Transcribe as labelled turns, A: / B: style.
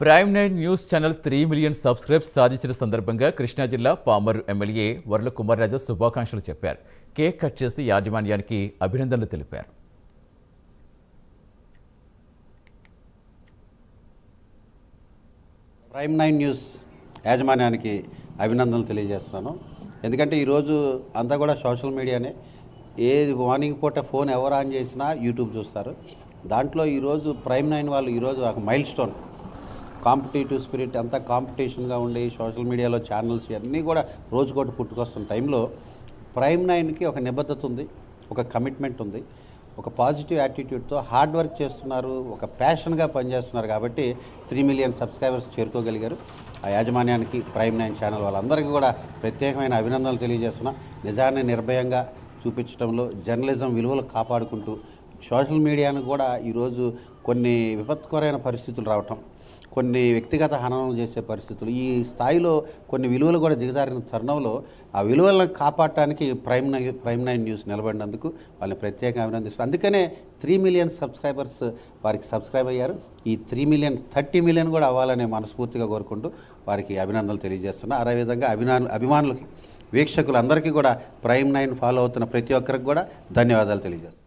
A: Prime Nine News channel three million subscribes సాధించిన సందర్భంగా కృష్ణా జిల్లా పామరు ఎమ్మెల్యే వరల కుమార్రాజు శుభాకాంక్షలు చెప్పారు. కేక్ కట్ చేసి యాజమాన్యానికి అభినందనలు తెలిపారు.
B: ప్రైమ్ నైన్ న్యూస్ యాజమాన్యానికి అభినందనలు తెలియజేస్తున్నాను. ఎందుకంటే ఈరోజు అంతా కూడా సోషల్ మీడియానే. ఏది మార్నింగ్ పూట ఫోన్ ఎవరు ఆన్ చేసినా యూట్యూబ్ చూస్తారు. దాంట్లో ఈరోజు ప్రైమ్ నైన్ వాళ్ళు ఈరోజు ఒక మైల్ స్టోన్ కాంపిటేటివ్ స్పిరిట్ అంతా కాంపిటీషన్గా ఉండే సోషల్ మీడియాలో ఛానల్స్ ఇవన్నీ కూడా రోజుకోటి పుట్టుకొస్తున్న టైంలో ప్రైమ్ నైన్కి ఒక నిబద్ధత ఉంది ఒక కమిట్మెంట్ ఉంది. ఒక పాజిటివ్ యాటిట్యూడ్తో హార్డ్ వర్క్ చేస్తున్నారు ఒక ప్యాషన్గా పనిచేస్తున్నారు కాబట్టి త్రీ మిలియన్ సబ్స్క్రైబర్స్ చేరుకోగలిగారు. ఆ యాజమాన్యానికి ప్రైమ్ నైన్ ఛానల్ వాళ్ళందరికీ కూడా ప్రత్యేకమైన అభినందనలు తెలియజేస్తున్నా. నిజాన్ని నిర్భయంగా చూపించడంలో జర్నలిజం విలువలు కాపాడుకుంటూ సోషల్ మీడియాను కూడా ఈరోజు కొన్ని విపత్కరమైన పరిస్థితులు రావటం కొన్ని వ్యక్తిగత హననం చేసే పరిస్థితులు ఈ స్థాయిలో కొన్ని విలువలు కూడా దిగజారిన తరుణంలో ఆ విలువలను కాపాడటానికి Prime Nine Prime Nine News నిలబడినందుకు వాళ్ళని ప్రత్యేకంగా అభినందిస్తారు అందుకనే త్రీ మిలియన్ సబ్స్క్రైబర్స్ వారికి సబ్స్క్రైబ్ అయ్యారు. ఈ త్రీ మిలియన్ థర్టీ మిలియన్ కూడా అవ్వాలని మనస్ఫూర్తిగా కోరుకుంటూ వారికి అభినందనలు తెలియజేస్తున్నా. అదేవిధంగా అభిమాను అభిమానులకి వీక్షకులందరికీ కూడా ప్రైమ్ నైన్ ఫాలో అవుతున్న ప్రతి ఒక్కరికి కూడా ధన్యవాదాలు తెలియజేస్తున్నాను